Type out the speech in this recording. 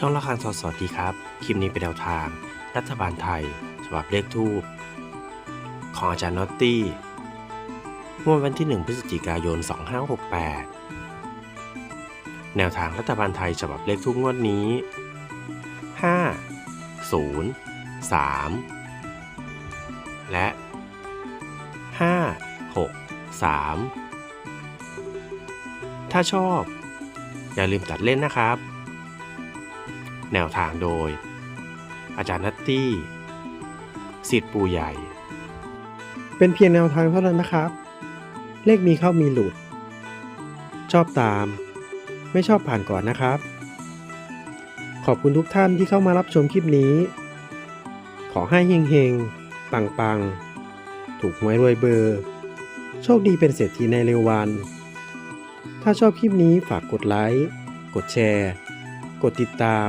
ช่องละครสดสวัสดีครับ คลิปนี้เป็นแนวทาง รัฐบาลไทย ฉบับเลขทูปของอาจารย์นอตตี้งวดวันที่ 1 พฤศจิกายน 2568 แนวทางรัฐบาลไทยฉบับเลขทูปงวดนี้ 5 0 3 และ 5 6 3 ถ้าชอบ อย่าลืมตัดเล่นนะครับ แนวทางโดย อาจารย์นัตตี้สิทธิ์ปูใหญ่ เป็นเพียงแนวทางเท่านั้นนะครับ เลขมีเข้ามีหลุด ชอบตาม ไม่ชอบผ่านก่อนนะครับ ขอบคุณทุกท่านที่เข้ามารับชมคลิปนี้ ขอให้เฮงเฮงๆปังปังๆ ถูกหวยรวยเบอร์ โชคดีเป็นเศรษฐีในเร็ววัน ถ้าชอบคลิปนี้ฝากกดไลค์ กดแชร์ กดติดตาม